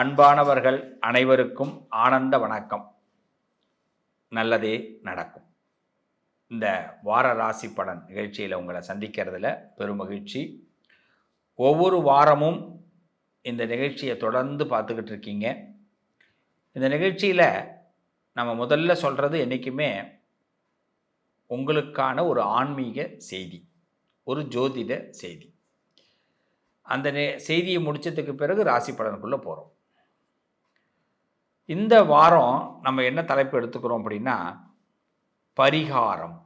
அன்பானவர்கள் அனைவருக்கும் ஆனந்த வணக்கம். நல்லதே நடக்கும். இந்த வார ராசி பலன் நிகழ்ச்சியில் உங்களை சந்திக்கிறதுல பெருமகிழ்ச்சி. ஒவ்வொரு வாரமும் இந்த நிகழ்ச்சியை தொடர்ந்து பார்த்துக்கிட்டு இருக்கீங்க. இந்த நிகழ்ச்சியில் நம்ம முதல்ல சொல்கிறது என்றைக்குமே உங்களுக்கான ஒரு ஆன்மீக செய்தி ஒரு ஜோதிட செய்தி. அந்த செய்தியை முடித்ததுக்கு பிறகு ராசி பலனுக்குள்ளே போகிறோம் இந்த வாரம் நம்ம என்ன தலைப்பு எடுத்துக்கிறோம் அப்படின்னா பரிகாரம்.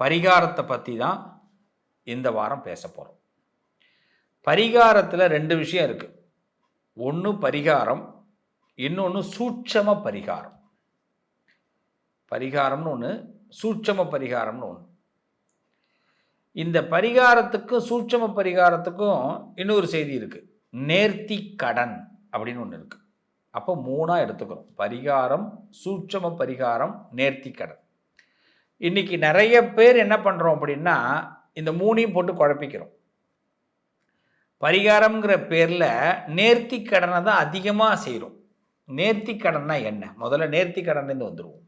பரிகாரத்தை பற்றி தான் இந்த வாரம் பேச போகிறோம் பரிகாரத்தில் ரெண்டு விஷயம் இருக்குது ஒன்று பரிகாரம் இன்னொன்று சூட்சம பரிகாரம். பரிகாரம்னு ஒன்று சூட்சம பரிகாரம்னு ஒன்று இந்த பரிகாரத்துக்கும் சூட்சம பரிகாரத்துக்கும் இன்னொரு செய்தி இருக்குது நேர்த்தி கடன் அப்படின்னு ஒன்று இருக்குது அப்போ மூணாக எடுத்துக்கிறோம் பரிகாரம் சூட்சம பரிகாரம் நேர்த்தி கடன். இன்றைக்கி நிறைய பேர் என்ன பண்ணுறோம் அப்படின்னா இந்த மூணையும் போட்டு குழப்பிக்கிறோம். பரிகாரம்ங்கிற பேரில் நேர்த்தி கடனை தான் அதிகமாக செய்கிறோம் நேர்த்தி கடன்னா என்ன? முதல்ல நேர்த்தி கடன்லேருந்து வந்துடுவோம்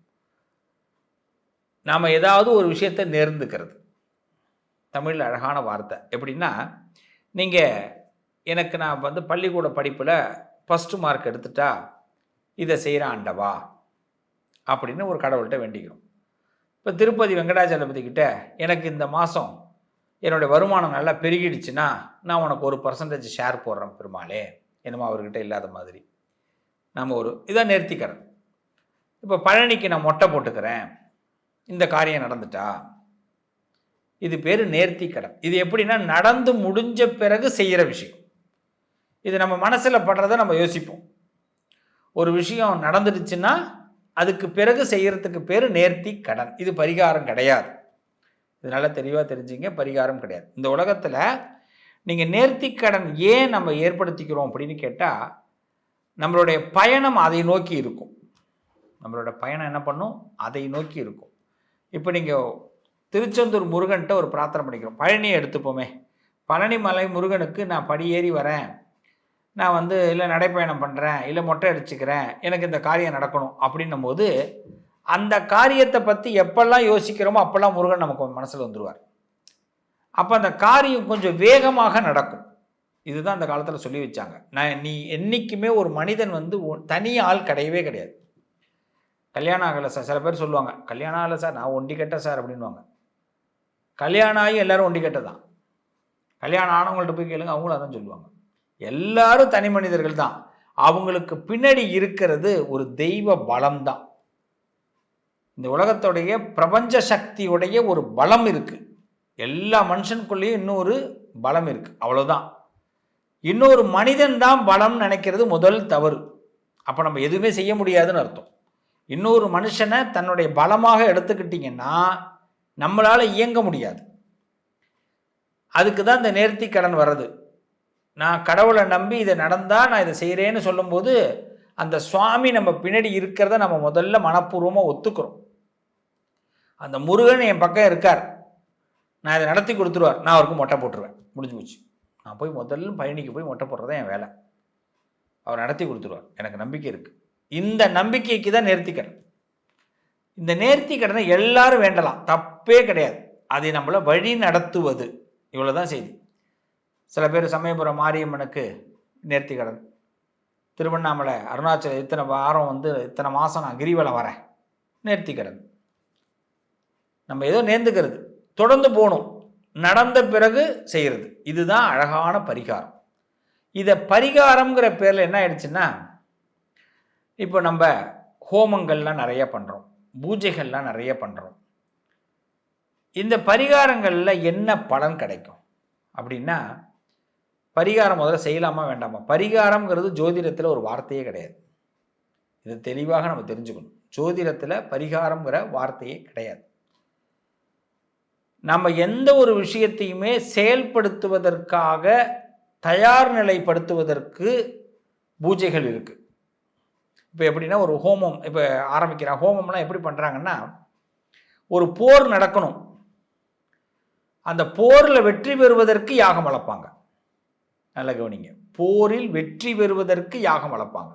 நாம் ஏதாவது ஒரு விஷயத்தை நேர்ந்துக்கிறது. தமிழில் அழகான வார்த்தை. எப்படின்னா நீங்கள் எனக்கு நான் வந்து பள்ளிக்கூட படிப்பில் ஃபஸ்ட்டு மார்க் எடுத்துட்டா இதை செய்கிறான்டவா அப்படின்னு ஒரு கடவுள்கிட்ட வேண்டிக்கிறோம். இப்போ திருப்பதி வெங்கடாச்சலபதி கிட்ட எனக்கு இந்த மாதம் என்னுடைய வருமானம் நல்லா பெருகிடுச்சுன்னா நான் உனக்கு ஒரு பர்சன்டேஜ் ஷேர் போடுறேன் பெருமாளே. என்னமோ அவர்கிட்ட இல்லாத மாதிரி. நம்ம ஒரு இதான் நேர்த்திக்கிறேன் இப்போ பழனிக்கு நான் மொட்டை போட்டுக்கிறேன். இந்த காரியம் நடந்துட்டா? இது பேர் நேர்த்தி கடன் இது எப்படின்னா நடந்து முடிஞ்ச பிறகு செய்கிற விஷயம். இது நம்ம மனசில் படுறத நம்ம யோசிப்போம். ஒரு விஷயம் நடந்துடுச்சுன்னா அதுக்கு பிறகு செய்கிறதுக்கு பேர் நேர்த்தி கடன். இது பரிகாரம் கிடையாது. இதனால் தெளிவாக தெரிஞ்சுங்க பரிகாரம் கிடையாது. இந்த உலகத்தில் நீங்கள் நேர்த்தி கடன் ஏன் நம்ம ஏற்படுத்திக்கிறோம் அப்படின்னு கேட்டால் நம்மளுடைய பயணம் அதை நோக்கி இருக்கும். நம்மளோட பயணம் என்ன பண்ணும்? அதை நோக்கி இருக்கும். இப்போ நீங்கள் திருச்செந்தூர் முருகன்கிட்ட ஒரு பிரார்த்தனை பண்ணிக்கிறோம். பழனியை எடுத்துப்போமே. பழனி மலை முருகனுக்கு நான் படியேறி வரேன். நான் வந்து இல்லை நடைப்பயணம் பண்ணுறேன் இல்லை மொட்டை அடிச்சுக்கிறேன். எனக்கு இந்த காரியம் நடக்கணும். அப்படின்னும் போது அந்த காரியத்தை பற்றி எப்பெல்லாம் யோசிக்கிறோமோ அப்போல்லாம் முருகன் நமக்கு மனசில் வந்துடுவார் அப்போ அந்த காரியம் கொஞ்சம் வேகமாக நடக்கும். இதுதான் அந்த காலத்தில் சொல்லி வச்சாங்க. நான் நீ என்றைக்குமே ஒரு மனிதன் வந்து தனி ஆள் கிடையவே கிடையாது. கல்யாணம் ஆகலை சார். சில பேர் சொல்லுவாங்க கல்யாணம் ஆகலை சார். நான் ஒண்டி கெட்ட சார். அப்படின்வாங்க கல்யாணம் ஆகி எல்லாரும் ஒண்டி கெட்ட தான் கல்யாணம் ஆனவங்கள்ட்ட போய் கேளுங்க அவங்களும் அதான் சொல்லுவாங்க. எல்லாரும் தனி மனிதர்கள் தான். அவங்களுக்கு பின்னாடி இருக்கிறது ஒரு தெய்வ பலம் தான் இந்த உலகத்துடைய பிரபஞ்ச சக்தியுடைய ஒரு பலம் இருக்குது எல்லா மனுஷனுக்குள்ளேயும் இன்னொரு பலம் இருக்குது அவ்வளோதான் இன்னொரு மனிதன் தான் பலம் நினைக்கிறது முதல் தவறு. அப்போ நம்ம எதுவுமே செய்ய முடியாதுன்னு அர்த்தம். இன்னொரு மனுஷனை தன்னுடைய பலமாக எடுத்துக்கிட்டிங்கன்னா நம்மளால் இயங்க முடியாது. அதுக்கு தான் இந்த நேர்த்தி கடன் வர்றது. நான் கடவுளை நம்பி இதை நடந்தால் நான் இதை செய்கிறேன்னு சொல்லும்போது அந்த சுவாமி நம்ம பின்னாடி இருக்கிறத நம்ம முதல்ல மனப்பூர்வமாக ஒத்துக்கிறோம். அந்த முருகன் என் பக்கம் இருக்கார். நான் இதை நடத்தி கொடுத்துருவார். நான் அவருக்கு மொட்டை போட்டுருவேன். முடிஞ்சு போச்சு. நான் போய் முதல்ல பயணிக்கு போய் மொட்டை போடுறது என் வேலை. அவர் நடத்தி கொடுத்துருவார். எனக்கு நம்பிக்கை இருக்குது இந்த நம்பிக்கைக்கு தான் நேர்த்திக்கடன் இந்த நேர்த்தி கடனை எல்லாரும் வேண்டலாம். தப்பே கிடையாது. அதை நம்மளை வழி நடத்துவது. இவ்வளோதான் செய்தி. சில பேர் சமயபுரம் மாரியம்மனுக்கு நேர்த்திக்கடன் திருவண்ணாமலை அருணாச்சலம் இத்தனை வாரம் வந்து இத்தனை மாதம் நான் கிரிவலம் வரேன். நேர்த்திக்கடன் நம்ம ஏதோ நேர்ந்துக்கிறது. தொடர்ந்து போகணும். நடந்த பிறகு செய்கிறது இதுதான் அழகான பரிகாரம். இதை பரிகாரம்ங்கிற பேரில் என்ன ஆயிடுச்சுன்னா இப்போ நம்ம ஹோமங்கள்லாம் நிறைய பண்ணுறோம் பூஜைகள்லாம் நிறைய பண்ணுறோம் இந்த பரிகாரங்களில் என்ன பலன் கிடைக்கும்? அப்படின்னா பரிகாரம் முதல்ல செய்யலாமா வேண்டாமா? பரிகாரம்ங்கிறது ஜோதிடத்தில் ஒரு வார்த்தையே கிடையாது. இது தெளிவாக நம்ம தெரிஞ்சுக்கணும். ஜோதிடத்தில் பரிகாரம்ங்கிற வார்த்தையே கிடையாது. நம்ம எந்த ஒரு விஷயத்தையுமே செயல்படுத்துவதற்காக தயார் நிலைப்படுத்துவதற்கு பூஜைகள் இருக்குது இப்போ எப்படின்னா ஒரு ஹோமம் இப்போ ஆரம்பிக்கிறான் ஹோமம்லாம் எப்படி பண்ணுறாங்கன்னா ஒரு போர் நடக்கணும். அந்த போரில் வெற்றி பெறுவதற்கு யாகம் வளர்ப்பாங்க. நல்ல கவனிங்க. போரில் வெற்றி பெறுவதற்கு யாகம் வளர்ப்பாங்க.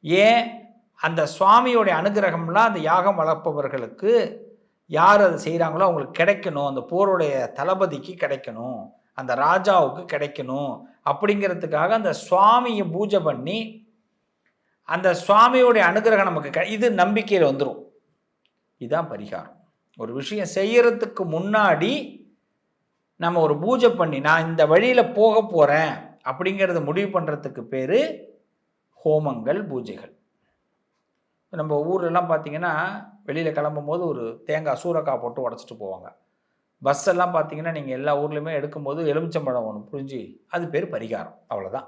ஏன்? அந்த சுவாமியோடைய அனுகிரகம்லாம் அந்த யாகம் வளர்ப்பவர்களுக்கு யார் அதை செய்கிறாங்களோ அவங்களுக்கு கிடைக்கணும். அந்த போருடைய தளபதிக்கு கிடைக்கணும். அந்த ராஜாவுக்கு கிடைக்கணும். அப்படிங்கிறதுக்காக அந்த சுவாமியை பூஜை பண்ணி அந்த சுவாமியோடைய அனுகிரகம் நமக்கு இது நம்பிக்கையில் வந்துடும் இதுதான் பரிகாரம். ஒரு விஷயம் செய்யறதுக்கு முன்னாடி நம்ம ஒரு பூஜை பண்ணி நான் இந்த வழியில் போக போகிறேன் அப்படிங்கிறத முடிவு பண்ணுறதுக்கு பேர் ஹோமங்கள் பூஜைகள். நம்ம ஊர்லலாம் பார்த்தீங்கன்னா வெளியில் கிளம்பும் போது ஒரு தேங்காய் சூறக்காய் போட்டு உடச்சிட்டு போவாங்க. பஸ் எல்லாம் பார்த்தீங்கன்னா நீங்கள் எல்லா ஊர்லேயுமே எடுக்கும்போது எலுமிச்சம்பழம் ஒன்று புரிஞ்சு அது பேர் பரிகாரம். அவ்வளோதான்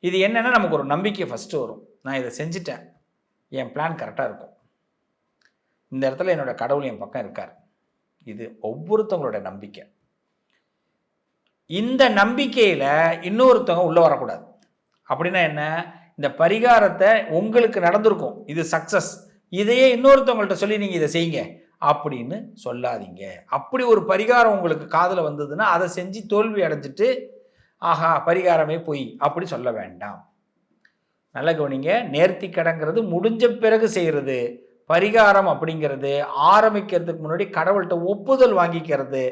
இது என்னென்னா நமக்கு ஒரு நம்பிக்கை ஃபஸ்ட்டு வரும். நான் இதை செஞ்சிட்டேன். என் பிளான் கரெக்டாக இருக்கும். இந்த இடத்துல என்னோட கடவுள் என் பக்கம் இருக்கார். இது ஒவ்வொருத்தவங்களோட நம்பிக்கை. இந்த நம்பிக்கையில் இன்னொருத்தவங்க உள்ளே வரக்கூடாது. அப்படின்னா என்ன? இந்த பரிகாரத்தை உங்களுக்கு நடந்திருக்கும். இது சக்ஸஸ் இதையே இன்னொருத்தவங்கள்ட்ட சொல்லி நீங்கள் இதை செய்யுங்க. அப்படின்னு சொல்லாதீங்க. அப்படி ஒரு பரிகாரம் உங்களுக்கு காதில் வந்ததுன்னா அதை செஞ்சு தோல்வி அடைஞ்சிட்டு ஆஹா பரிகாரமே பொய் அப்படி சொல்ல வேண்டாம். நல்ல கவனிங்க. நேர்த்தி கடங்கிறது முடிஞ்ச பிறகு செய்கிறது பரிகாரம் அப்படிங்கிறது ஆரம்பிக்கிறதுக்கு முன்னாடி கடவுள்கிட்ட ஒப்புதல் வாங்கிக்கிறது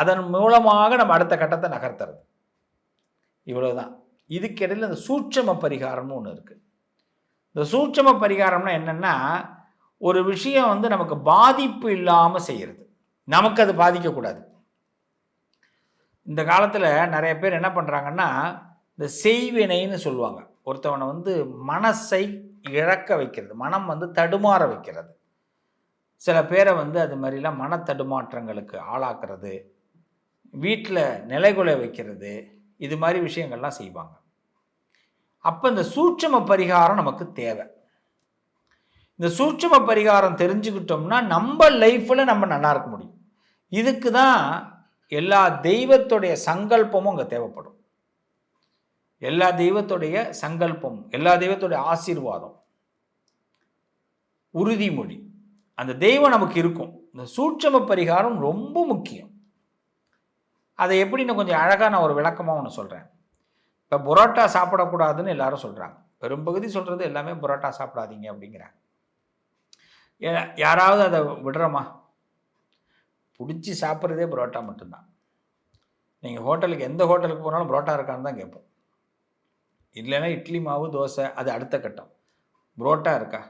அதன் மூலமாக நம்ம அடுத்த கட்டத்தை நகர்த்துறது. இவ்வளோதான் இதுக்கிடையில் இந்த சூட்சம பரிகாரம்னு ஒன்று இருக்குது இந்த சூட்சம பரிகாரம்னா என்னென்னா ஒரு விஷயம் வந்து நமக்கு பாதிப்பு இல்லாமல் செய்கிறது நமக்கு அது பாதிக்கக்கூடாது. இந்த காலத்தில் நிறைய பேர் என்ன பண்ணுறாங்கன்னா இந்த செய்வினைன்னு சொல்லுவாங்க. ஒருத்தவனை வந்து மனசை இழக்க வைக்கிறது மனம் வந்து தடுமாற வைக்கிறது. சில பேரை வந்து அது மாதிரிலாம் மன தடுமாற்றங்களுக்கு ஆளாக்குறது வீட்டில் நிலைகுலை வைக்கிறது இது மாதிரி விஷயங்கள்லாம் செய்வாங்க. அப்போ இந்த சூட்சம பரிகாரம் நமக்கு தேவை. இந்த சூட்சம பரிகாரம் தெரிஞ்சுக்கிட்டோம்னா நம்ம லைஃப்பில் நம்ம நல்லா இருக்க முடியும். இதுக்கு தான் எல்லா தெய்வத்துடைய சங்கல்பமும் அங்கே தேவைப்படும். எல்லா தெய்வத்துடைய சங்கல்பம் எல்லா தெய்வத்துடைய ஆசீர்வாதம். உறுதிமொழி. அந்த தெய்வம் நமக்கு இருக்கும். இந்த சூட்சம பரிகாரம் ரொம்ப முக்கியம். அதை எப்படி நான் கொஞ்சம் அழகாக நான் ஒரு விளக்கமாக ஒன்று சொல்கிறேன் இப்போ புரோட்டா சாப்பிடக்கூடாதுன்னு எல்லாரும் சொல்கிறாங்க பெரும்பகுதி சொல்கிறது எல்லாமே புரோட்டா சாப்பிடாதீங்க அப்படிங்கிறாங்க. யாராவது அதை விடுறோமா? பிடிச்சி சாப்பிட்றதே புரோட்டா மட்டும்தான். நீங்கள் ஹோட்டலுக்கு எந்த ஹோட்டலுக்கு போனாலும் புரோட்டா இருக்கான்னு தான் கேட்போம். இல்லைன்னா இட்லி மாவு தோசை அது அடுத்த கட்டம். புரோட்டா இருக்கா?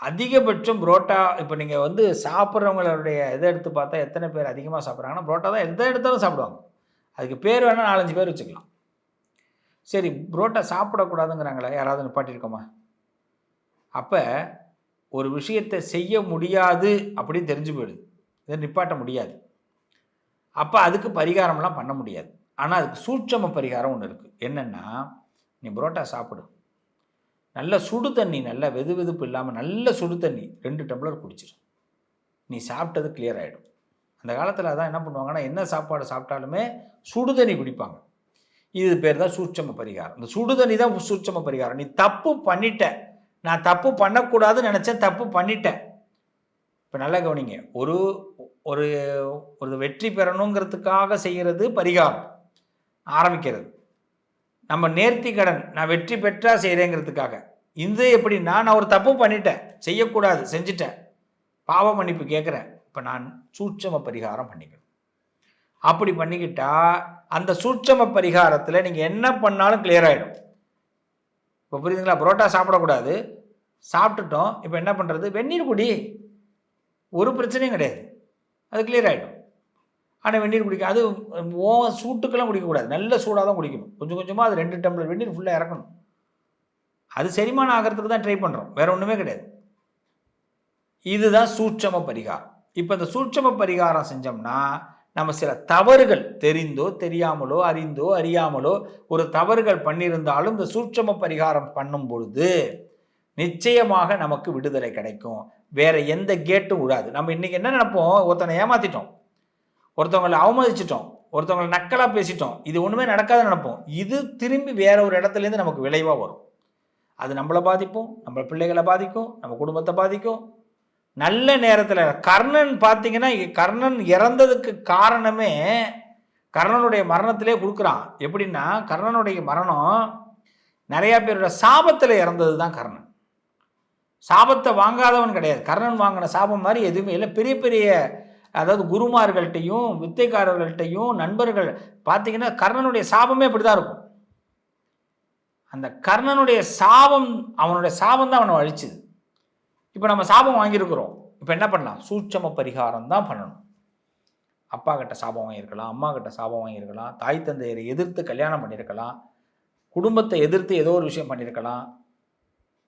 அதிகபட்சம் புரோட்டா இப்போ நீங்கள் வந்து சாப்பிட்றவங்களுடைய இதை எடுத்து பார்த்தா எத்தனை பேர் அதிகமாக சாப்பிட்றாங்கன்னா புரோட்டா தான் எந்த எடுத்தாலும் சாப்பிடுவாங்க. அதுக்கு பேர் வேணால் நாலஞ்சு பேர் வச்சுக்கலாம். சரி புரோட்டா சாப்பிடக்கூடாதுங்கிறாங்களே யாராவது நிப்பாட்டியிருக்கோமா? அப்போ ஒரு விஷயத்தை செய்ய முடியாது அப்படின்னு தெரிஞ்சு போயிடுது. இதை நிப்பாட்ட முடியாது. அப்போ அதுக்கு பரிகாரம்லாம் பண்ண முடியாது. ஆனால் அதுக்கு சூட்சம பரிகாரம் ஒன்று இருக்குது என்னென்னா நீ புரோட்டா சாப்பிடு. நல்ல சுடு தண்ணி நல்ல வெது வெதுப்பு இல்லாமல் நல்ல சுடு தண்ணி ரெண்டு டம்ளர் குடிச்சிரு. நீ சாப்பிட்டது கிளியர் ஆகிடும் அந்த காலத்தில் அதான் என்ன பண்ணுவாங்கன்னா என்ன சாப்பாடு சாப்பிட்டாலுமே சுடு தண்ணி குடிப்பாங்க. இது பேர் தான் சூட்சம பரிகாரம். இந்த சுடு தண்ணி தான் சூட்சம பரிகாரம். நீ தப்பு பண்ணிட்ட. நான் தப்பு பண்ணக்கூடாதுன்னு நினச்சேன் தப்பு பண்ணிட்டேன் இப்போ நல்லா கவனிங்க. ஒரு ஒரு ஒரு வெற்றி பெறணுங்கிறதுக்காக செய்கிறது பரிகாரம். ஆரம்பிக்கிறது. நம்ம நேர்த்தி கடன் நான் வெற்றி பெற்றா செய்கிறேங்கிறதுக்காக இது எப்படின்னா நான் ஒரு தப்பு பண்ணிட்டேன். செய்யக்கூடாது செஞ்சுட்டேன். பாவ மன்னிப்பு கேட்குறேன். இப்போ நான் சூட்சம பரிகாரம் பண்ணிக்கணும். அப்படி பண்ணிக்கிட்டா அந்த சூட்சம பரிகாரத்தில் நீங்கள் என்ன பண்ணாலும் கிளியர் ஆகிடும் இப்போ புரியுதுங்களா? புரோட்டா சாப்பிடக்கூடாது. சாப்பிட்டுட்டோம். இப்போ என்ன பண்ணுறது வெந்நீர் குடி. ஒரு பிரச்சனையும் கிடையாது. அது கிளியர் ஆகிடும் ஆனால் வெந்நீர் குடிக்க அது ஓ சூட்டுக்கெல்லாம் குடிக்கக்கூடாது. நல்ல சூடாக தான் குடிக்கணும். கொஞ்சம் கொஞ்சமாக அது ரெண்டு டம்ளர் வெந்நீர் ஃபுல்லாக இறக்கணும். அது செரிமானம் ஆகிறதுக்கு தான் ட்ரை பண்ணுறோம் வேறு ஒன்றுமே கிடையாது. இதுதான் சூட்சம பரிகாரம். இப்போ இந்த சூட்சம பரிகாரம் செஞ்சோம்னா நம்ம சில தவறுகள் தெரிந்தோ தெரியாமலோ அறிந்தோ அறியாமலோ ஒரு தவறுகள் பண்ணியிருந்தாலும் இந்த சூட்சம பரிகாரம் பண்ணும் பொழுது நிச்சயமாக நமக்கு விடுதலை கிடைக்கும். வேற எந்த கேட்டும் விடாது நம்ம இன்னைக்கு என்ன நினைப்போம்? ஒருத்தனை ஏமாத்திட்டோம். ஒருத்தவங்களை அவமதிச்சிட்டோம் ஒருத்தவங்களை நக்கலாக பேசிட்டோம் இது ஒன்றுமே நடக்காத நினைப்போம். இது திரும்பி வேற ஒரு இடத்துலேருந்து நமக்கு விளைவாக வரும். அது நம்மளை பாதிப்போம் நம்ம பிள்ளைகளை பாதிக்கும் நம்ம குடும்பத்தை பாதிக்கும். நல்ல நேரத்தில் கர்ணன் பார்த்தீங்கன்னா கர்ணன் இறந்ததுக்கு காரணமே கர்ணனுடைய மரணத்திலே கொடுக்குறான். எப்படின்னா கர்ணனுடைய மரணம் நிறையா பேரோட சாபத்தில் இறந்தது தான் கர்ணன். சாபத்தை வாங்காதவன் கிடையாது. கர்ணன் வாங்கின சாபம் மாதிரி எதுவுமே இல்லை. பெரிய பெரிய அதாவது குருமார்கள்ட்டையும் வித்தைக்காரர்கள்ட்டையும் நண்பர்கள் பார்த்தீங்கன்னா கர்ணனுடைய சாபமே இப்படி தான் இருக்கும். அந்த கர்ணனுடைய சாபம் அவனுடைய சாபம் தான் அவனை அழிச்சுது. இப்போ நம்ம சாபம் வாங்கியிருக்கிறோம். இப்போ என்ன பண்ணலாம்? சூட்சம பரிகாரம் தான் பண்ணணும். அப்பா கிட்ட சாபம் வாங்கியிருக்கலாம் அம்மா கிட்ட சாபம் வாங்கியிருக்கலாம் தாய் தந்தையரை எதிர்த்து கல்யாணம் பண்ணியிருக்கலாம் குடும்பத்தை எதிர்த்து ஏதோ ஒரு விஷயம் பண்ணியிருக்கலாம்.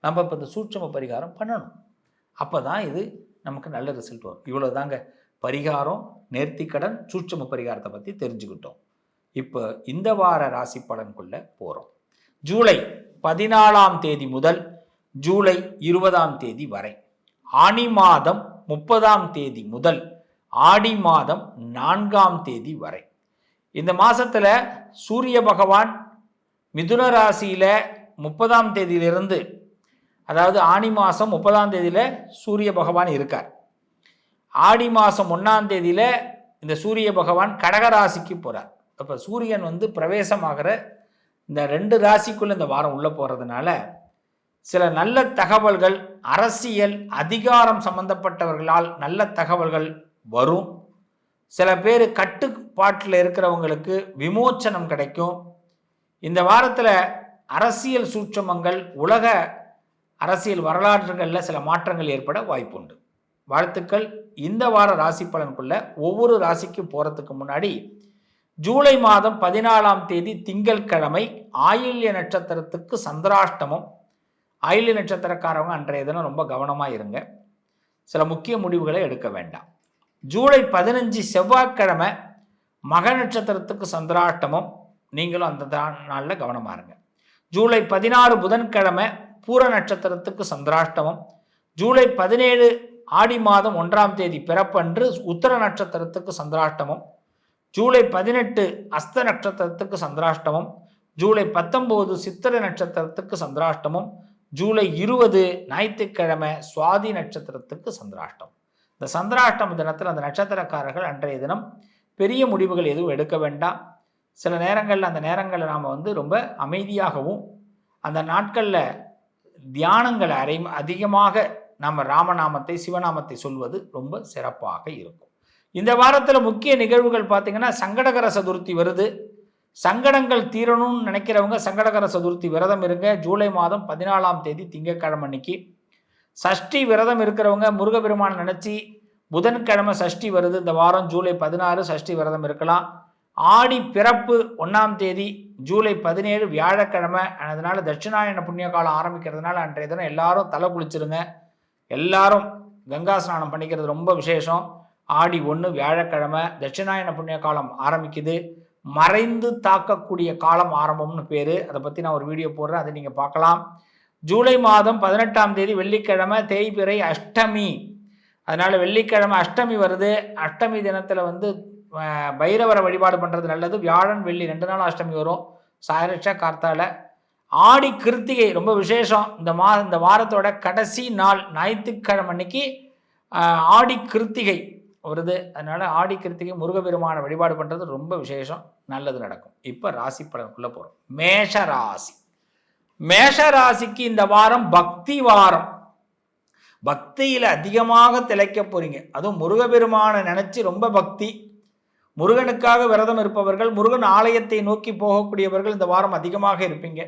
நம்ம இப்போ இந்த சூட்சம பரிகாரம் பண்ணணும். அப்போ தான் இது நமக்கு நல்ல ரிசல்ட் வரும். இவ்வளோ தாங்க பரிகாரம் நேர்த்திக்கடன் சூட்சம பரிகாரத்தை பற்றி தெரிஞ்சுக்கிட்டோம். இப்போ இந்த வார ராசி பலனுக்குள்ளே போகிறோம் ஜூலை பதினாலாம் தேதி முதல் ஜூலை இருபதாம் தேதி வரை. ஆனி மாதம் முப்பதாம் தேதி முதல் ஆடி மாதம் நான்காம் தேதி வரை. இந்த மாதத்தில் சூரிய பகவான் மிதுன ராசியில் முப்பதாம் தேதியிலிருந்து அதாவது ஆனி மாதம் முப்பதாம் தேதியில் சூரிய பகவான் இருக்கார். ஆடி மாதம் ஒன்றாம் தேதியில் இந்த சூரிய பகவான் கடகராசிக்கு போகிறார் அப்போ சூரியன் வந்து பிரவேசமாகிற இந்த ரெண்டு ராசிக்குள்ள இந்த வாரம் உள்ளே போகிறதுனால சில நல்ல தகவல்கள் அரசியல் அதிகாரம் சம்பந்தப்பட்டவர்களால் நல்ல தகவல்கள் வரும். சில பேர் கட்டுப்பாட்டில் இருக்கிறவங்களுக்கு விமோச்சனம் கிடைக்கும். இந்த வாரத்தில் அரசியல் சூட்சமங்கள் உலக அரசியல் வரலாற்றுகளில் சில மாற்றங்கள் ஏற்பட வாய்ப்புண்டு. வாழ்த்துக்கள். இந்த வார ராசி பலனுக்குள்ள ஒவ்வொரு ராசிக்கும் போகிறதுக்கு முன்னாடி ஜூலை மாதம் பதினாலாம் தேதி திங்கட்கிழமை ஆயுள்ய நட்சத்திரத்துக்கு சந்திராஷ்டமம். ஆயுள்ய நட்சத்திரக்காரவங்க அன்றைய தினம் ரொம்ப கவனமாக இருங்க. சில முக்கிய முடிவுகளை எடுக்க வேண்டாம். ஜூலை பதினஞ்சு செவ்வாய்க்கிழமை மக நட்சத்திரத்துக்கு சந்திராஷ்டமம். நீங்களும் அந்த நாளில் கவனமாக இருங்க. ஜூலை பதினாறு புதன்கிழமை பூர நட்சத்திரத்துக்கு சந்திராஷ்டமம். ஜூலை பதினேழு ஆடி மாதம் ஒன்றாம் தேதி பிறப்பன்று உத்தர நட்சத்திரத்துக்கு சந்திராஷ்டமம் ஜூலை பதினெட்டு அஸ்த நட்சத்திரத்துக்கு சந்திராஷ்டமம் ஜூலை பத்தொம்போது சித்திரை நட்சத்திரத்துக்கு சந்திராஷ்டமம் ஜூலை இருபது ஞாயிற்றுக்கிழமை சுவாதி நட்சத்திரத்துக்கு சந்திராஷ்டம் இந்த சந்திராஷ்டம தினத்தில் அந்த நட்சத்திரக்காரர்கள் அன்றைய தினம் பெரிய முடிவுகள் எதுவும் எடுக்க வேண்டாம். சில நேரங்களில் அந்த நேரங்களில் நாம் வந்து ரொம்ப அமைதியாகவும் அந்த நாட்களில் தியானங்களை அரை அதிகமாக நம்ம ராமநாமத்தை சிவநாமத்தை சொல்வது ரொம்ப சிறப்பாக இருக்கும். இந்த வாரத்தில் முக்கிய நிகழ்வுகள் பார்த்தீங்கன்னா சங்கடகர சதுர்த்தி வருது. சங்கடங்கள் தீரணும்னு நினைக்கிறவங்க சங்கடகர சதுர்த்தி விரதம் இருங்க. ஜூலை மாதம் பதினாலாம் தேதி திங்கக்கிழமை அன்னைக்கு. சஷ்டி விரதம் இருக்கிறவங்க முருகபெருமானை நினச்சி புதன்கிழமை சஷ்டி வருது. இந்த வாரம் ஜூலை பதினாறு சஷ்டி விரதம் இருக்கலாம். ஆடி பிறப்பு ஒன்றாம் தேதி ஜூலை பதினேழு வியாழக்கிழமை. அதனால் தட்சிணாயன புண்ணிய காலம் ஆரம்பிக்கிறதுனால அன்றைய தினம் எல்லாரும் தலை குளிச்சிருங்க. எல்லாரும் கங்கா ஸ்நானம் பண்ணிக்கிறது ரொம்ப விசேஷம். ஆடி ஒன்று வியாழக்கிழமை தட்சிணாயன புண்ணிய காலம் ஆரம்பிக்குது. மறைந்து தாக்கக்கூடிய காலம் ஆரம்பம்னு பேர். அதை பற்றி நான் ஒரு வீடியோ போடுறேன் அதை நீங்கள் பார்க்கலாம். ஜூலை மாதம் பதினெட்டாம் தேதி வெள்ளிக்கிழமை தேய்பிறை அஷ்டமி. அதனால் வெள்ளிக்கிழமை அஷ்டமி வருது. அஷ்டமி தினத்தில் வந்து பைரவரை வழிபாடு பண்ணுறது நல்லது. வியாழன் வெள்ளி ரெண்டு நாள் அஷ்டமி வரும். சாயரட்சா கார்த்தால ஆடி கிருத்திகை ரொம்ப விசேஷம். இந்த மா இந்த வாரத்தோட கடைசி நாள் ஞாயிற்றுக்கிழமை அன்னைக்கு ஆடி கிருத்திகை வருது. அதனால் ஆடி கிருத்திகை முருகபெருமான வழிபாடு பண்ணுறது ரொம்ப விசேஷம். நல்லது நடக்கும். இப்போ ராசி பலனுக்குள்ளே போகிறோம் மேஷ ராசி மேஷ ராசிக்கு இந்த வாரம் பக்தி வாரம். பக்தியில் அதிகமாக திளைக்க போகிறீங்க அதுவும் முருகபெருமானை நினச்சி ரொம்ப பக்தி. முருகனுக்காக விரதம் இருப்பவர்கள் முருகன் ஆலயத்தை நோக்கி போகக்கூடியவர்கள் இந்த வாரம் அதிகமாக இருப்பீங்க.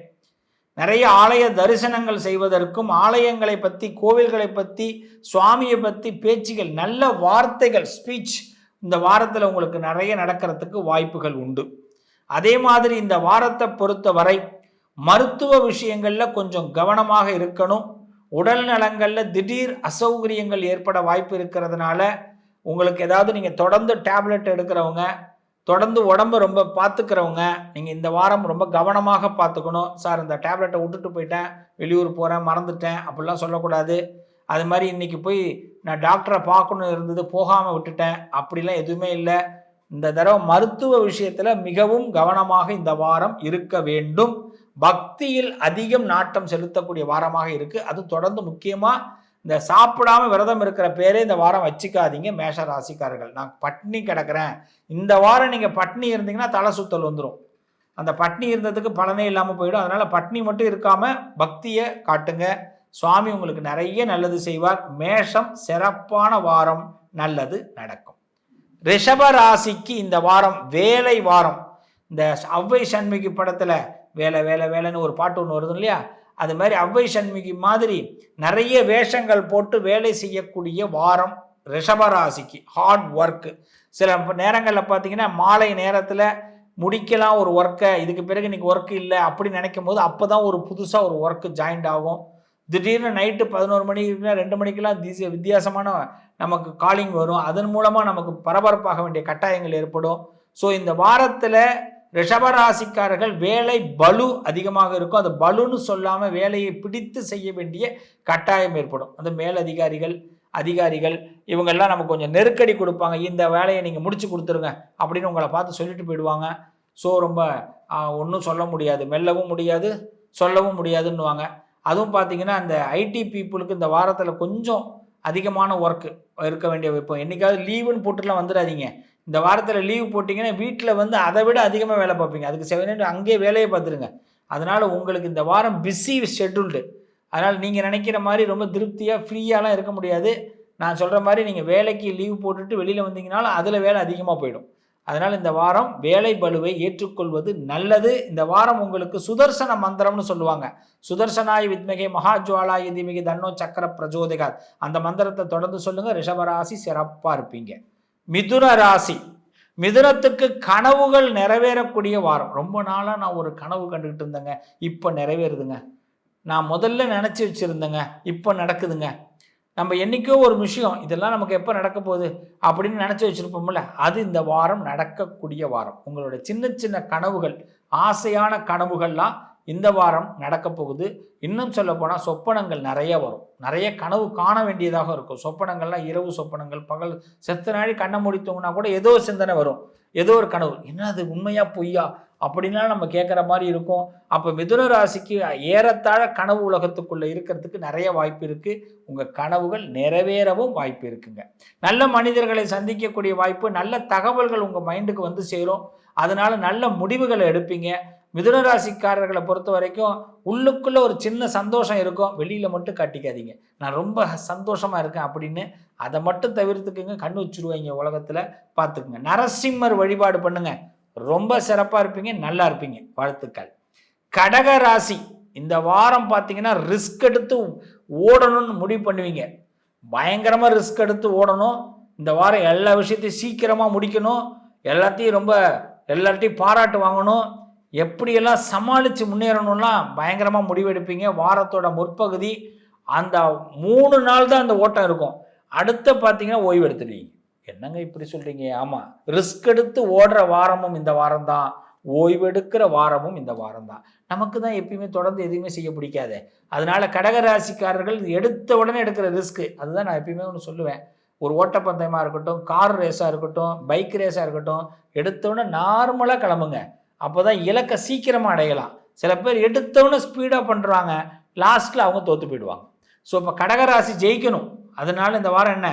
நிறைய ஆலய தரிசனங்கள் செய்வதற்கும் ஆலயங்களை பற்றி கோவில்களை பற்றி சுவாமியை பற்றி பேச்சுகள் நல்ல வார்த்தைகள் ஸ்பீச் இந்த வாரத்தில் உங்களுக்கு நிறைய நடக்கிறதுக்கு வாய்ப்புகள் உண்டு. அதே மாதிரி இந்த வாரத்தை பொறுத்த வரை மருத்துவ விஷயங்களில் கொஞ்சம் கவனமாக இருக்கணும். உடல் நலங்களில் திடீர் அசௌகரியங்கள் ஏற்பட வாய்ப்பு இருக்கிறதுனால உங்களுக்கு ஏதாவது நீங்கள் தொடர்ந்து டேப்லெட் எடுக்கிறவங்க தொடர்ந்து உடம்பு ரொம்ப பார்த்துக்கிறவங்க நீங்கள் இந்த வாரம் ரொம்ப கவனமாக பார்த்துக்கணும் சார் இந்த டேப்லெட்டை விட்டுட்டு போயிட்டேன் வெளியூர் போகிறேன் மறந்துட்டேன் அப்படிலாம் சொல்லக்கூடாது. அது மாதிரி இன்றைக்கி போய் நான் டாக்டரை பார்க்கணும் இருந்தது போகாமல் விட்டுட்டேன் அப்படிலாம் எதுவுமே இல்லை. இந்த தடவை மருத்துவ விஷயத்தில் மிகவும் கவனமாக இந்த வாரம் இருக்க வேண்டும். பக்தியில் அதிகம் நாட்டம் செலுத்தக்கூடிய வாரமாக இருக்குது அது தொடர்ந்து முக்கியமாக இந்த சாப்பிடாம விரதம் இருக்கிற பேரே இந்த வாரம் வச்சுக்காதீங்க மேஷ ராசிக்காரர்கள். நான் பட்னி கிடக்கிறேன். இந்த வாரம் நீங்கள் பட்னி இருந்தீங்கன்னா தலை சுத்தல் வந்துடும் அந்த பட்னி இருந்ததுக்கு பலனே இல்லாமல் போயிடும். அதனால் பட்னி மட்டும் இருக்காமல் பக்தியை காட்டுங்க. சுவாமி உங்களுக்கு நிறைய நல்லது செய்வார். மேஷம் சிறப்பான வாரம் நல்லது நடக்கும். ரிஷப ராசிக்கு இந்த வாரம் வேலை வாரம். இந்த அவ்வை சண்முகி படத்தில் வேலை வேலை வேலைன்னு ஒரு பாட்டு ஒன்று வருது இல்லையா? அது மாதிரி அவ்வை சண்முகி மாதிரி நிறைய வேஷங்கள் போட்டு வேலை செய்யக்கூடிய வாரம் ரிஷபராசிக்கு. ஹார்ட் ஒர்க்கு சில நேரங்களில் பார்த்தீங்கன்னா மாலை நேரத்தில் முடிக்கலாம் ஒரு ஒர்க்கை இதுக்கு பிறகு இன்னைக்கு ஒர்க் இல்லை அப்படி நினைக்கும் போது அப்போ தான் ஒரு புதுசாக ஒரு ஒர்க்கு ஜாயிண்ட் ஆகும். திடீர்னு நைட்டு பதினோரு மணி ரெண்டு மணிக்கெல்லாம் திசை வித்தியாசமான நமக்கு காலிங் வரும். அதன் மூலமாக நமக்கு பரபரப்பாக வேண்டிய கட்டாயங்கள் ஏற்படும். ஸோ இந்த வாரத்தில் ரிஷபராசிக்காரர்கள் வேலை பலு அதிகமாக இருக்கும். அந்த பலுன்னு சொல்லாமல் வேலையை பிடித்து செய்ய வேண்டிய கட்டாயம் ஏற்படும். அந்த மேலதிகாரிகள் அதிகாரிகள் இவங்கெல்லாம் நமக்கு கொஞ்சம் நெருக்கடி கொடுப்பாங்க. இந்த வேலையை நீங்கள் முடிச்சு கொடுத்துருங்க அப்படின்னு உங்களை பார்த்து சொல்லிட்டு போயிடுவாங்க. ஸோ ரொம்ப ஒன்றும் சொல்ல முடியாது. மெல்லவும் முடியாது சொல்லவும் முடியாதுன்னுவாங்க. அதுவும் பார்த்தீங்கன்னா அந்த ஐடி பீப்புளுக்கு இந்த வாரத்தில் கொஞ்சம் அதிகமான ஒர்க்கு இருக்க வேண்டிய இப்போ என்றைக்காவது லீவுன்னு போட்டுலாம் வந்துடாதீங்க. இந்த வாரத்தில் லீவ் போட்டிங்கன்னா வீட்டில் வந்து அதை விட அதிகமாக வேலை பார்ப்பீங்க. அதுக்கு செவன் அங்கேயே வேலையை பார்த்துருங்க. அதனால் உங்களுக்கு இந்த வாரம் பிஸி ஷெட்யூல்டு அதனால் நீங்கள் நினைக்கிற மாதிரி ரொம்ப திருப்தியாக ஃப்ரீயாலாம் இருக்க முடியாது. நான் சொல்கிற மாதிரி நீங்கள் வேலைக்கு லீவ் போட்டுட்டு வெளியில் வந்தீங்கனாலும் அதில் வேலை அதிகமாக போயிடும். அதனால் இந்த வாரம் வேலை பலுவை ஏற்றுக்கொள்வது நல்லது. இந்த வாரம் உங்களுக்கு சுதர்சன மந்திரம்னு சொல்லுவாங்க. சுதர்சனாய் வித்மிகை மகாஜுவாலாய் திமிகை தன்னோ சக்கர பிரஜோதிகாத். அந்த மந்திரத்தை தொடர்ந்து சொல்லுங்கள் ரிஷபராசி சிறப்பாக இருப்பீங்க. மிதுன ராசி. மிதுனத்துக்கு கனவுகள் நிறைவேறக்கூடிய வாரம். ரொம்ப நாளாக நான் ஒரு கனவு கண்டுக்கிட்டு இருந்தேங்க. இப்போ நிறைவேறுதுங்க. நான் முதல்ல நினச்சி வச்சுருந்தேங்க. இப்போ நடக்குதுங்க. நம்ம என்றைக்கோ ஒரு விஷயம் இதெல்லாம் நமக்கு எப்போ நடக்க போகுது அப்படின்னு நினச்சி வச்சுருப்போம்ல அது இந்த வாரம் நடக்கக்கூடிய வாரம். உங்களோட சின்ன சின்ன கனவுகள் ஆசையான கனவுகள்லாம் இந்த வாரம் நடக்க போகுது. இன்னும் சொல்ல போனால் சொப்பனங்கள் நிறைய வரும். நிறைய கனவு காண வேண்டியதாக இருக்கும். சொப்பனங்கள்லாம் இரவு சொப்பனங்கள் பகல் செத்த நாளி கண்ணை முடித்தோம்னா கூட ஏதோ சிந்தனை வரும். ஏதோ ஒரு கனவு. என்ன அது உண்மையா பொய்யா? அப்படின்லாம் நம்ம கேட்குற மாதிரி இருக்கும். அப்போ மிதுன ராசிக்கு ஏறத்தாழ கனவு உலகத்துக்குள்ளே இருக்கிறதுக்கு நிறைய வாய்ப்பு இருக்குது உங்கள் கனவுகள் நிறைவேறவும் வாய்ப்பு இருக்குங்க. நல்ல மனிதர்களை சந்திக்கக்கூடிய வாய்ப்பு நல்ல தகவல்கள் உங்கள் மைண்டுக்கு வந்து சேரும். அதனால் நல்ல முடிவுகளை எடுப்பீங்க. மிதுனராசிக்காரர்களை பொறுத்த வரைக்கும் உள்ளுக்குள்ளே ஒரு சின்ன சந்தோஷம் இருக்கும். வெளியில் மட்டும் காட்டிக்காதீங்க. நான் ரொம்ப சந்தோஷமாக இருக்கேன் அப்படின்னு அதை மட்டும் தவிர்த்துக்குங்க. கண் வச்சுருவாங்க உலகத்தில். பார்த்துக்குங்க. நரசிம்மர் வழிபாடு பண்ணுங்கள் ரொம்ப சிறப்பாக இருப்பீங்க. நல்லா இருப்பீங்க. வாழ்த்துக்கள். கடக ராசி. இந்த வாரம் பார்த்தீங்கன்னா ரிஸ்க் எடுத்து ஓடணும்னு முடிவு பண்ணுவீங்க. பயங்கரமாக ரிஸ்க் எடுத்து ஓடணும். இந்த வாரம் எல்லா விஷயத்தையும் சீக்கிரமாக முடிக்கணும். எல்லாத்தையும் ரொம்ப எல்லார்ட்டையும் பாராட்டு வாங்கணும். எப்படியெல்லாம் சமாளித்து முன்னேறணும்லாம் பயங்கரமாக முடிவெடுப்பீங்க. வாரத்தோட முற்பகுதி அந்த மூணு நாள் தான் அந்த ஓட்டம் இருக்கும். அடுத்த பார்த்தீங்கன்னா ஓய்வு எடுத்துடுவீங்க. என்னங்க இப்படி சொல்கிறீங்க ஆமாம் ரிஸ்க் எடுத்து ஓடுற வாரமும் இந்த வாரம் தான். ஓய்வெடுக்கிற வாரமும் இந்த வாரம் தான். நமக்கு தான் எப்பயுமே தொடர்ந்து எதுவுமே செய்ய பிடிக்காது. அதனால கடகராசிக்காரர்கள் எடுத்த உடனே எடுக்கிற ரிஸ்க்கு அதுதான் நான் எப்பயுமே ஒன்று சொல்லுவேன். ஒரு ஓட்டப்பந்தயமாக இருக்கட்டும் கார் ரேஸாக இருக்கட்டும் பைக் ரேஸாக இருக்கட்டும் எடுத்தோடனே நார்மலாக கிளம்புங்க. அப்போ தான் இலக்கை சீக்கிரமாக அடையலாம். சில பேர் எடுத்தவொன்னே ஸ்பீடாக பண்ணுறாங்க லாஸ்ட்டில் அவங்க தோற்று போயிடுவாங்க. ஸோ இப்போ கடகராசி ஜெயிக்கணும். அதனால இந்த வாரம் என்ன?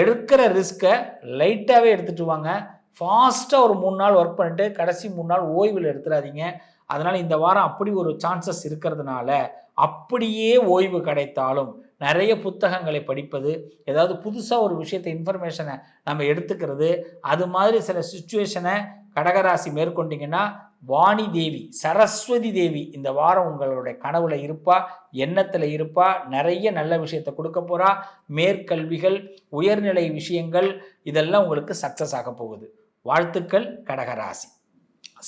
எடுக்கிற ரிஸ்க்கை லைட்டாகவே எடுத்துகிட்டு வாங்க. ஃபாஸ்ட்டாக ஒரு மூணு நாள் ஒர்க் பண்ணிட்டு கடைசி மூணு நாள் ஓய்வில் எடுத்துடாதீங்க அதனால் இந்த வாரம் அப்படி ஒரு சான்சஸ் இருக்கிறதுனால அப்படியே ஓய்வு கிடைத்தாலும் நிறைய புத்தகங்களை படிப்பது ஏதாவது புதுசாக ஒரு விஷயத்தை இன்ஃபர்மேஷனை நம்ம எடுத்துக்கிறது அது மாதிரி சில சுச்சுவேஷனை கடகராசி மேற்கொண்டிங்கன்னா வாணி தேவி சரஸ்வதி தேவி இந்த வாரம் உங்களுடைய கனவுல இருப்பா எண்ணத்தில் இருப்பா நிறைய நல்ல விஷயத்தை கொடுக்க போறா மேற்கல்விகள் உயர்நிலை விஷயங்கள் இதெல்லாம் உங்களுக்கு சக்சஸ் ஆக போகுது. வாழ்த்துக்கள் கடகராசி.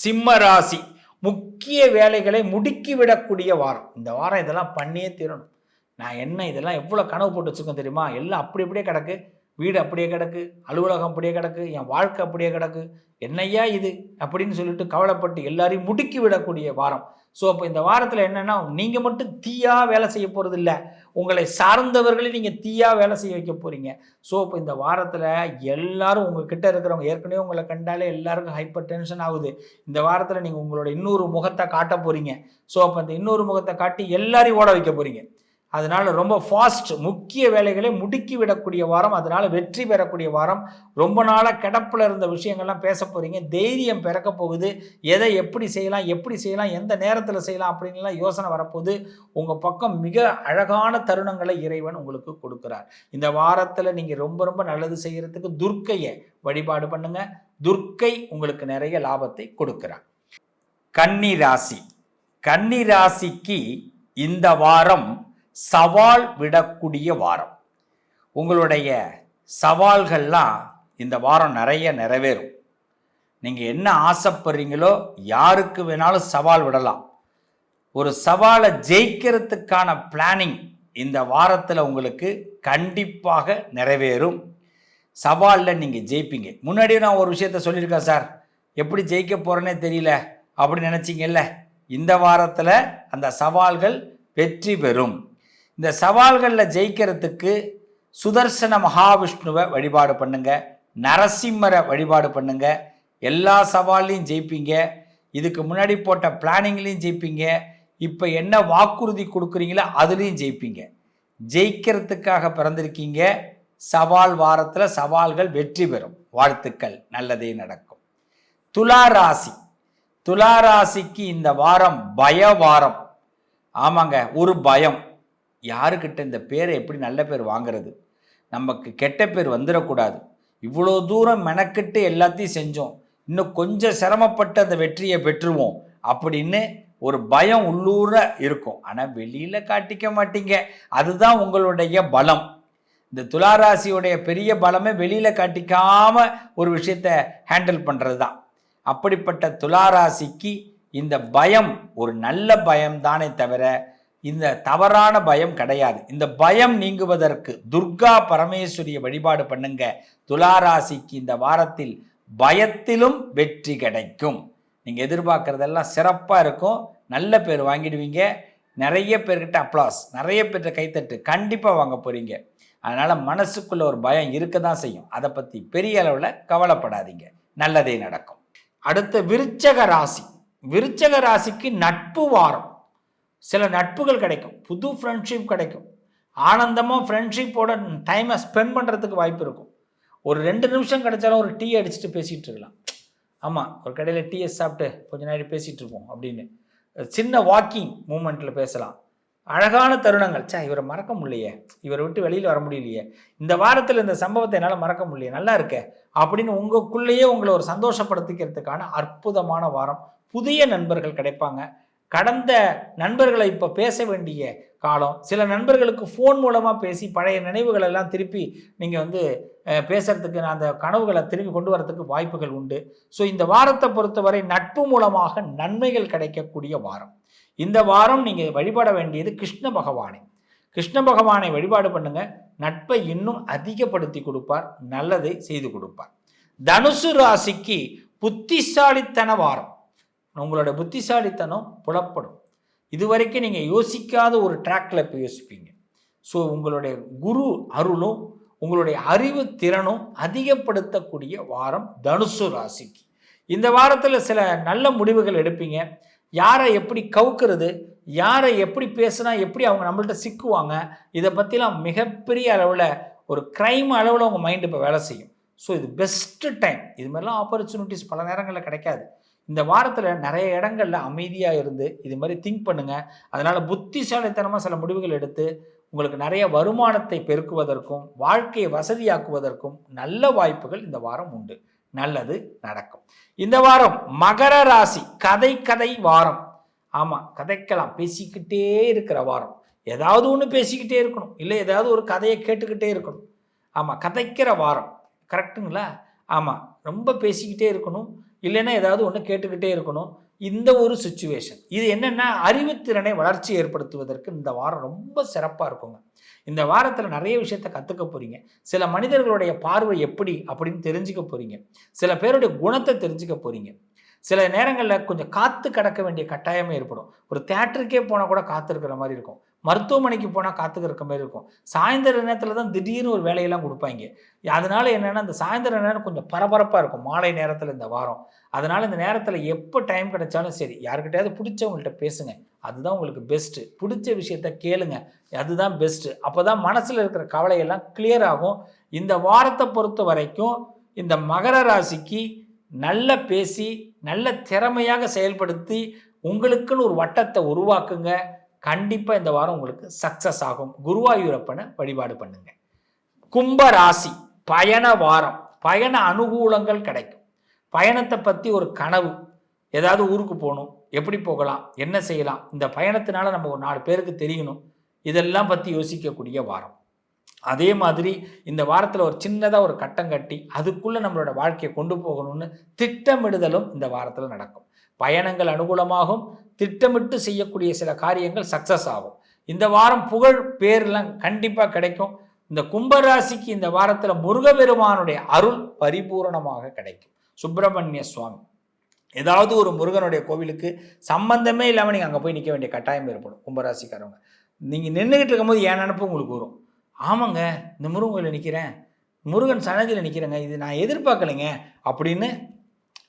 சிம்ம ராசி முக்கிய வேலைகளை முடுக்கிவிடக்கூடிய வாரம். இந்த வாரம் இதெல்லாம் பண்ணியே தீரணும். நான் என்ன இதெல்லாம் எவ்வளோ கனவு போட்டு வச்சுருக்கேன் தெரியுமா? எல்லாம் அப்படி அப்படியே கிடக்கு. வீடு அப்படியே கிடக்கு. அலுவலகம் அப்படியே கிடக்கு. என் வாழ்க்கை அப்படியே கிடக்கு. என்னையா இது? அப்படின்னு சொல்லிட்டு கவலைப்பட்டு எல்லாரையும் முடுக்கி விடக்கூடிய வாரம். ஸோ அப்போ இந்த வாரத்தில் என்னென்னா நீங்கள் மட்டும் தீயாக வேலை செய்ய போகிறது இல்லை. உங்களை சார்ந்தவர்களையும் நீங்கள் தீயாக வேலை செய்ய வைக்க போகிறீங்க ஸோ இப்போ இந்த வாரத்தில் எல்லாரும் உங்கள் கிட்டே இருக்கிறவங்க ஏற்கனவே உங்களை கண்டாலே எல்லாருக்கும் ஹைப்பர் டென்ஷன் ஆகுது. இந்த வாரத்தில் நீங்கள் உங்களோட இன்னொரு முகத்தை காட்ட போகிறீங்க ஸோ அப்போ இந்த இன்னொரு முகத்தை காட்டி எல்லாரையும் ஓட வைக்க போகிறீங்க அதனால் ரொம்ப ஃபாஸ்ட் முக்கிய வேலைகளை முடுக்கி விடக்கூடிய வாரம் அதனால் வெற்றி பெறக்கூடிய வாரம். ரொம்ப நாளாக கிடப்பில் இருந்த விஷயங்கள்லாம் பேச போகிறீங்க தைரியம் பிறக்க போகுது. எதை எப்படி செய்யலாம் எப்படி செய்யலாம் எந்த நேரத்தில் செய்யலாம் அப்படின்லாம் யோசனை வரப்போகுது. உங்கள் பக்கம் மிக அழகான தருணங்களை இறைவன் உங்களுக்கு கொடுக்குறார். இந்த வாரத்தில் நீங்கள் ரொம்ப ரொம்ப நல்லது செய்கிறதுக்கு துர்க்கையை வழிபாடு பண்ணுங்கள் துர்க்கை உங்களுக்கு நிறைய லாபத்தை கொடுக்குறார். கன்னி ராசி. கன்னி ராசிக்கு இந்த வாரம் சவால் விடக்கூடிய வாரம். உங்களுடைய சவால்கள்லாம் இந்த வாரம் நிறைய நிறைவேறும். நீங்கள் என்ன ஆசைப்படுறீங்களோ யாருக்கு வேணாலும் சவால் விடலாம். ஒரு சவாலை ஜெயிக்கிறதுக்கான பிளானிங் இந்த வாரத்தில் உங்களுக்கு கண்டிப்பாக நிறைவேறும். சவாலில் நீங்கள் ஜெயிப்பீங்க. முன்னாடியே நான் ஒரு விஷயத்த சொல்லியிருக்கேன் சார். எப்படி ஜெயிக்க போகிறேனே தெரியல. அப்படின்னு நினச்சிங்கல்ல? இந்த வாரத்தில் அந்த சவால்கள் வெற்றி பெறும். இந்த சவால்களில் ஜெயிக்கிறதுக்கு சுதர்சன மகாவிஷ்ணுவை வழிபாடு பண்ணுங்க. நரசிம்மரை வழிபாடு பண்ணுங்க. எல்லா சவால்லையும் ஜெயிப்பீங்க. இதுக்கு முன்னாடி போட்ட பிளானிங்லையும் ஜெயிப்பீங்க. இப்போ என்ன வாக்குறுதி கொடுக்குறீங்களோ அதுலேயும் ஜெயிப்பீங்க. ஜெயிக்கிறதுக்காக பிறந்திருக்கீங்க. சவால் வாரத்தில் சவால்கள் வெற்றி பெறும். வாழ்த்துக்கள். நல்லதே நடக்கும். துலா ராசி. துலா ராசிக்கு இந்த வாரம் பய வாரம். ஆமாங்க ஒரு பயம். யாருக்கிட்ட இந்த பேரை எப்படி நல்ல பேர் வாங்குறது? நமக்கு கெட்ட பேர் வந்துடக்கூடாது இவ்வளோ தூரம் மெனக்கிட்டு எல்லாத்தையும் செஞ்சோம். இன்னும் கொஞ்சம் சிரமப்பட்டு அந்த வெற்றியை பெற்றுவோம் அப்படின்னு ஒரு பயம் உள்ளூர இருக்கும். ஆனால் வெளியில் காட்டிக்க மாட்டீங்க. அதுதான் உங்களுடைய பலம். இந்த துளாராசியுடைய பெரிய பலமே வெளியில் காட்டிக்காமல் ஒரு விஷயத்தை ஹேண்டில் பண்ணுறது தான் அப்படிப்பட்ட துளாராசிக்கு இந்த பயம் ஒரு நல்ல பயம் தானே தவிர இந்த தவறான பயம் கிடையாது. இந்த பயம் நீங்குவதற்கு துர்கா பரமேஸ்வரிய வழிபாடு பண்ணுங்க. துளாராசிக்கு இந்த வாரத்தில் பயத்திலும் வெற்றி கிடைக்கும். நீங்கள் எதிர்பார்க்குறதெல்லாம் சிறப்பாக இருக்கும். நல்ல பேர் வாங்கிடுவீங்க. நிறைய பேர்கிட்ட அப்ளாஸ் நிறைய பேர்கிட்ட கைத்தட்டு கண்டிப்பாக வாங்க போகிறீங்க அதனால் மனசுக்குள்ள ஒரு பயம் இருக்க தான் செய்யும். அதை பற்றி பெரிய அளவில் கவலைப்படாதீங்க. நல்லதே நடக்கும். அடுத்த விருச்சக ராசி. விருச்சக ராசிக்கு நட்பு வாரம். சில நட்புகள் கிடைக்கும். புது ஃப்ரெண்ட்ஷிப் கிடைக்கும். ஆனந்தமாக ஃப்ரெண்ட்ஷிப்போட டைமை ஸ்பெண்ட் பண்ணுறதுக்கு வாய்ப்பு இருக்கும். ஒரு ரெண்டு நிமிஷம் கிடைச்சாலும் ஒரு டீ அடிச்சுட்டு பேசிகிட்டு இருக்கலாம். ஆமாம் ஒரு கடையில் டீயை சாப்பிட்டு கொஞ்ச நேரம் பேசிகிட்டு இருப்போம் அப்படின்னு. சின்ன வாக்கிங் மூமெண்ட்டில் பேசலாம். அழகான தருணங்கள். சே இவரை மறக்க முடியலையே. இவரை விட்டு வெளியில் வர முடியலையே. இந்த வாரத்தில் இந்த சம்பவத்தை என்னால் மறக்க முடியலையே. நல்லா இருக்கே. அப்படின்னு உங்களுக்குள்ளேயே உங்களை ஒரு சந்தோஷப்படுத்திக்கிறதுக்கான அற்புதமான வாரம். புதிய நண்பர்கள் கிடைப்பாங்க. கடந்த நண்பர்களை இப்போ பேச வேண்டிய காலம். சில நண்பர்களுக்கு ஃபோன் மூலமாக பேசி பழைய நினைவுகள் எல்லாம் திருப்பி நீங்கள் வந்து பேசுறதுக்கு அந்த கனவுகளை திரும்பி கொண்டு வரதுக்கு வாய்ப்புகள் உண்டு. ஸோ இந்த வாரத்தை பொறுத்தவரை நட்பு மூலமாக நன்மைகள் கிடைக்கக்கூடிய வாரம். இந்த வாரம் நீங்கள் வழிபட வேண்டியது கிருஷ்ண பகவானை. கிருஷ்ண பகவானை வழிபாடு பண்ணுங்க. நட்பை இன்னும் அதிகப்படுத்தி கொடுப்பார். நல்லதை செய்து கொடுப்பார். தனுசு ராசிக்கு புத்திசாலித்தன வாரம். உங்களோட புத்திசாலித்தனம் புலப்படும். இதுவரைக்கும் நீங்கள் யோசிக்காத ஒரு ட்ராக்ல இப்போ யோசிப்பீங்க. ஸோ உங்களுடைய குரு அருளும் உங்களுடைய அறிவு திறனும் அதிகப்படுத்தக்கூடிய வாரம் தனுசு ராசிக்கு. இந்த வாரத்தில் சில நல்ல முடிவுகள் எடுப்பீங்க. யாரை எப்படி கவுக்கிறது யாரை எப்படி பேசுனா எப்படி அவங்க நம்மள்ட்ட சிக்குவாங்க இதை பற்றிலாம் மிகப்பெரிய அளவில் ஒரு க்ரைம் அளவில் உங்கள் மைண்டு இப்போ வேலை செய்யும். ஸோ இது பெஸ்ட்டு டைம் இது மாதிரிலாம் ஆப்பர்ச்சுனிட்டிஸ் பல நேரங்களில் கிடைக்காது. இந்த வாரத்தில் நிறைய இடங்களில் அமைதியாக இருந்து இது மாதிரி திங்க் பண்ணுங்கள் அதனால் புத்திசாலித்தனமாக சில முடிவுகள் எடுத்து உங்களுக்கு நிறைய வருமானத்தை பெருக்குவதற்கும் வாழ்க்கையை வசதியாக்குவதற்கும் நல்ல வாய்ப்புகள் இந்த வாரம் உண்டு. நல்லது நடக்கும். இந்த வாரம் மகர ராசி கதை கதை வாரம். ஆமாம் கதைக்கலாம். பேசிக்கிட்டே இருக்கிற வாரம். ஏதாவது ஒன்று பேசிக்கிட்டே இருக்கணும். இல்லை ஏதாவது ஒரு கதையை கேட்டுக்கிட்டே இருக்கணும். ஆமாம் கதைக்கிற வாரம். கரெக்டுங்களா ஆமாம் ரொம்ப பேசிக்கிட்டே இருக்கணும். இல்லைன்னா ஏதாவது ஒன்று கேட்டுக்கிட்டே இருக்கணும். இந்த ஒரு சுச்சுவேஷன் இது என்னென்னா அறிவுத்திறனை வளர்ச்சி ஏற்படுத்துவதற்கு இந்த வாரம் ரொம்ப சிறப்பாக இருக்குங்க. இந்த வாரத்தில் நிறைய விஷயத்த கற்றுக்க போகிறீங்க சில மனிதர்களுடைய பார்வை எப்படி அப்படின்னு தெரிஞ்சுக்க போகிறீங்க சில பேருடைய குணத்தை தெரிஞ்சுக்க போகிறீங்க சில நேரங்களில் கொஞ்சம் காத்து கடக்க வேண்டிய கட்டாயமே ஏற்படும். ஒரு தேட்டருக்கே போனால் கூட காத்திருக்கிற மாதிரி இருக்கும். மருத்துவமனைக்கு போனால் காத்துக்கிற மாதிரி இருக்கும். சாயந்தர நேரத்தில் தான் திடீர்னு ஒரு வேலையெல்லாம் கொடுப்பாங்க. அதனால என்னென்னா இந்த சாயந்தர நேரம் கொஞ்சம் பரபரப்பாக இருக்கும். மாலை நேரத்தில் இந்த வாரம். அதனால் இந்த நேரத்தில் எப்போ டைம் கிடைச்சாலும் சரி யாருக்கிட்டையாவது பிடிச்சவங்கள்ட்ட பேசுங்க. அதுதான் உங்களுக்கு பெஸ்ட்டு பிடிச்ச விஷயத்த கேளுங்க. அதுதான் பெஸ்ட்டு அப்போ தான் மனசில் இருக்கிற கவலையெல்லாம் கிளியர் ஆகும். இந்த வாரத்தை பொறுத்த வரைக்கும் இந்த மகர ராசிக்கு நல்ல பேசி நல்ல திறமையாக செயல்படுத்தி உங்களுக்குன்னு ஒரு வட்டத்தை உருவாக்குங்க. கண்டிப்பாக இந்த வாரம் உங்களுக்கு சக்ஸஸ் ஆகும். குருவாயூரப்பனை வழிபாடு பண்ணுங்க. கும்ப ராசி பயண வாரம். பயண அனுகூலங்கள் கிடைக்கும். பயணத்தை பற்றி ஒரு கனவு. ஏதாவது ஊருக்கு போகணும் எப்படி போகலாம் என்ன செய்யலாம் இந்த பயணத்தினால நம்ம ஒரு நாலு பேருக்கு தெரியணும். இதெல்லாம் பற்றி யோசிக்கக்கூடிய வாரம். அதே மாதிரி இந்த வாரத்தில் ஒரு சின்னதாக ஒரு கட்டம் கட்டி அதுக்குள்ளே நம்மளோட வாழ்க்கையை கொண்டு போகணும்னு திட்டமிடுதலும் இந்த வாரத்தில் நடக்கும். பயணங்கள் அனுகூலமாகும். திட்டமிட்டு செய்யக்கூடிய சில காரியங்கள் சக்ஸஸ் ஆகும். இந்த வாரம் புகழ் பேர்லாம் கண்டிப்பாக கிடைக்கும். இந்த கும்பராசிக்கு இந்த வாரத்தில் முருகபெருமானுடைய அருள் பரிபூரணமாக கிடைக்கும். சுப்பிரமணிய சுவாமி. ஏதாவது ஒரு முருகனுடைய கோவிலுக்கு சம்பந்தமே இல்லாமல் நீங்கள் அங்கே போய் நிற்க வேண்டிய கட்டாயம் ஏற்படும். கும்பராசிக்காரவங்க. நீங்கள் நின்றுக்கிட்டு இருக்கும்போது என் நினப்பு உங்களுக்கு வரும். ஆமாங்க இந்த முருகன் கோயிலில் நிற்கிறேன் முருகன் சன்னதியில் நிற்கிறேங்க இது நான் எதிர்பார்க்கலைங்க. அப்படின்னு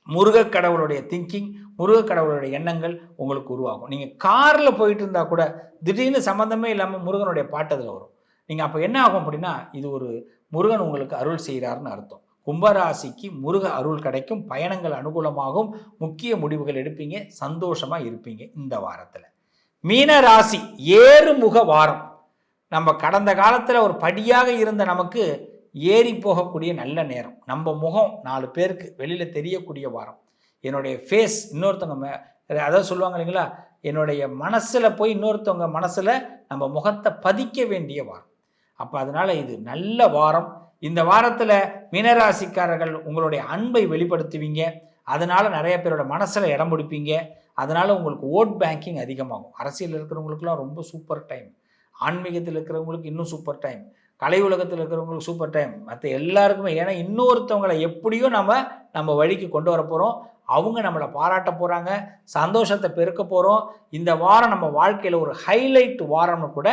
முருகக் கடவுளுடைய திங்கிங் முருகக் கடவுளுடைய எண்ணங்கள் உங்களுக்கு உருவாகும். நீங்கள் காரில் போயிட்டு இருந்தால் கூட திடீர்னு சம்மந்தமே இல்லாமல் முருகனுடைய பாட்டு அதில் வரும். நீங்கள் அப்போ என்ன ஆகும் அப்படின்னா இது ஒரு முருகன் உங்களுக்கு அருள் செய்கிறாருன்னு அர்த்தம். கும்பராசிக்கு முருக அருள் கிடைக்கும் பயணங்கள் அனுகூலமாகும் முக்கிய முடிவுகள் எடுப்பீங்க சந்தோஷமாக இருப்பீங்க இந்த வாரத்தில். மீன ராசி ஏறுமுக வாரம். நம்ம கடந்த காலத்தில் ஒரு படியாக இருந்த நமக்கு ஏறி போகக்கூடிய நல்ல நேரம். நம்ம முகம் நாலு பேருக்கு வெளியில் தெரியக்கூடிய வாரம். என்னுடைய ஃபேஸ் இன்னொருத்தவங்க மே அதாவது சொல்லுவாங்க இல்லைங்களா? என்னுடைய மனசில் போய் இன்னொருத்தவங்க மனசில் நம்ம முகத்தை பதிக்க வேண்டிய வாரம். அப்போ அதனால் இது நல்ல வாரம். இந்த வாரத்தில் மீனராசிக்காரர்கள் உங்களுடைய அன்பை வெளிப்படுத்துவீங்க. அதனால் நிறைய பேரோட மனசில் இடம் பிடிப்பீங்க. அதனால் உங்களுக்கு ஓட் பேங்கிங் அதிகமாகும். அரசியல் இருக்கிறவங்களுக்குலாம் ரொம்ப சூப்பர் டைம் ஆன்மீகத்தில் இருக்கிறவங்களுக்கு இன்னும் சூப்பர் டைம் கலை உலகத்தில் இருக்கிறவங்களுக்கு சூப்பர் டைம் மற்ற எல்லாருக்குமே ஏன்னா இன்னொருத்தவங்களை எப்படியோ நம்ம நம்ம வழிக்கு கொண்டு வர போகிறோம் அவங்க நம்மளை பாராட்ட போகிறாங்க சந்தோஷத்தை பெருக்க போகிறோம் இந்த வாரம் நம்ம வாழ்க்கையில் ஒரு ஹைலைட் வாரம்னு கூட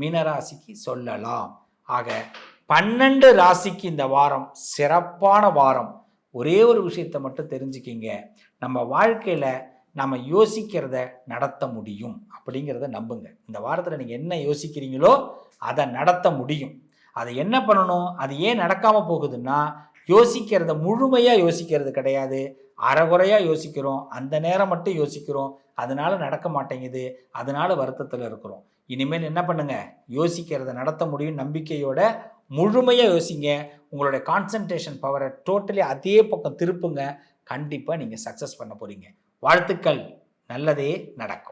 மீனராசிக்கு சொல்லலாம். ஆக பன்னெண்டு ராசிக்கு இந்த வாரம் சிறப்பான வாரம். ஒரே ஒரு விஷயத்தை மட்டும் தெரிஞ்சுக்கிங்க. நம்ம வாழ்க்கையில் நம்ம யோசிக்கிறத நடத்த முடியும் அப்படிங்கிறத நம்புங்க. இந்த வாரத்தில் நீங்கள் என்ன யோசிக்கிறீங்களோ அதை நடத்த முடியும். அதை என்ன பண்ணணும்? அது ஏன் நடக்காமல் போகுதுன்னா யோசிக்கிறத முழுமையாக யோசிக்கிறது கிடையாது. அறகுறையாக யோசிக்கிறோம். அந்த நேரம் மட்டும் யோசிக்கிறோம். அதனால் நடக்க மாட்டேங்குது. அதனால் வருத்தத்தில் இருக்கிறோம். இனிமேல் என்ன பண்ணுங்கள் யோசிக்கிறத நடத்த முடியும். நம்பிக்கையோட முழுமையாக யோசிங்க. உங்களுடைய கான்சன்ட்ரேஷன் பவரை டோட்டலி அதே பக்கம் திருப்புங்க. கண்டிப்பாக நீங்கள் சக்ஸஸ் பண்ண போகிறீங்க வாழ்த்துக்கள். நல்லதே நடக்கும்.